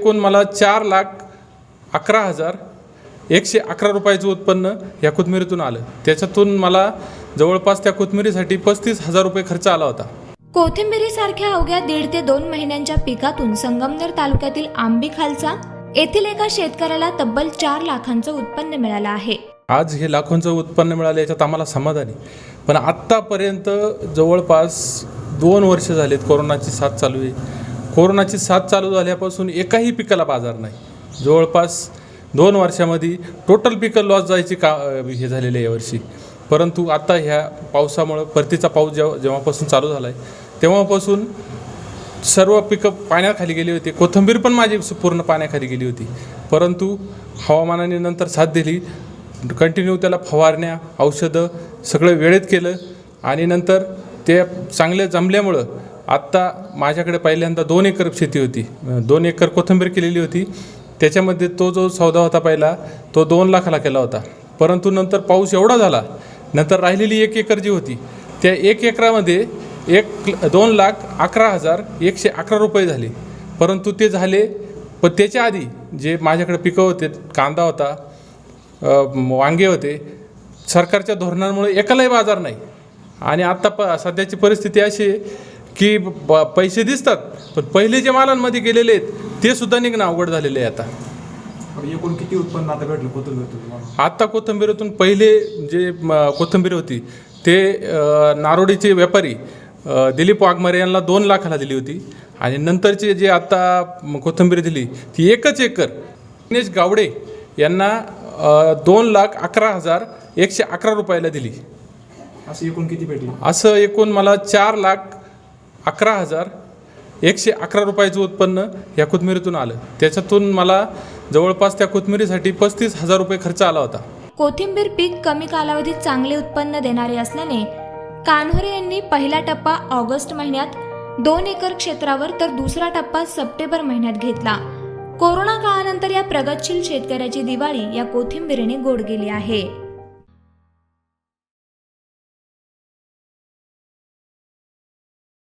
एकूण मला चार लाख अकरा हजार एकशे अकरा रुपयाचं उत्पन्न या कोथमिरीतून आलं. त्याच्यातून मला जवळपास त्या कोथमिरीसाठी पस्तीस हजार रुपये खर्च आला होता. कोथिंबिरीसारख्या अवघ्या दीड ते दोन महिन्यांच्या पिकातून संगमनेर तालुक्यातील आंबी खालचा येथील एका शेतकऱ्याला तब्बल चार लाखांचं उत्पन्न मिळालं आहे. आज हे लाखोंचं उत्पन्न मिळालं याच्यात आम्हाला समाधान. पण आत्तापर्यंत जवळपास दोन वर्ष झालेत कोरोनाची साथ चालू आहे. कोरोनाची साथ चालू झाल्यापासून एकाही पिकाला बाजार नाही. जवळपास दोन वर्षामध्ये टोटल पिकं लॉस जायची का हे झालेले आहे यावर्षी परंतु आता ह्या पावसामुळं परतीचा पाऊस जेव्हा जेव्हापासून चालू झाला आहे तेव्हापासून सर्व पिकं पाण्याखाली गेली होती. कोथिंबीर पण माझी पूर्ण पाण्याखाली गेली होती. परंतु हवामानाने नंतर साथ दिली. कंटिन्यू त्याला फवारण्या औषधं सगळं वेळेत केलं आणि नंतर ते चांगले जमल्यामुळं आत्ता माझ्याकडे पहिल्यांदा दोन एकर शेती होती. दोन एकर कोथिंबीर केलेली होती. त्याच्यामध्ये तो जो सौदा होता पहिला तो दोन लाखाला केला होता. परंतु नंतर पाऊस एवढा झाला नंतर राहिलेली एक एकर जी होती त्या एक एकरामध्ये एक दोन लाख अकरा हजार एकशे अकरा रुपये झाले. परंतु ते झाले पण त्याच्या आधी जे माझ्याकडे पिकं होते कांदा होता वांगे होते सरकारच्या धोरणांमुळे एकालाही बाजार नाही. आणि आत्ता प सध्याची परिस्थिती अशी आहे की ब पैसे दिसतात पण पहिले जे मालांमध्ये गेलेले आहेत ते सुद्धा निघणं अवघड झालेले आहे आता. एकूण किती उत्पन्न आता भेटलं कोथिंबीर तुम्हाला? आत्ता कोथिंबीरीतून पहिले जे म, कोथिंबीर होती ते अ, नारोडीचे व्यापारी अ, दिलीप वाघमारे यांना दोन लाखाला दिली होती. आणि नंतरचे जे आत्ता म, कोथिंबीर दिली ती एकच एकर. दिनेश गावडे यांना अ, दोन लाख अकरा हजार एकशे अकरा रुपयाला दिली. असं एकूण किती भेटली असं एकूण मला चार लाख अकरा हजार एकशे अकरा रुपयाचं उत्पन्न या कोथमिरीतून आलं. त्याच्यातून मला जवळपास त्या कोथमिरीसाठी पस्तीस हजार रुपये खर्च आला होता. कोथिंबीर पीक कमी कालावधीत चांगले उत्पन्न देणारे असल्याने कान्होरे यांनी पहिला टप्पा ऑगस्ट महिन्यात दोन एकर क्षेत्रावर तर दुसरा टप्पा सप्टेंबर महिन्यात घेतला. कोरोना काळानंतर या प्रगतशील शेतकऱ्याची दिवाळी या कोथिंबीरीने गोड गेली आहे.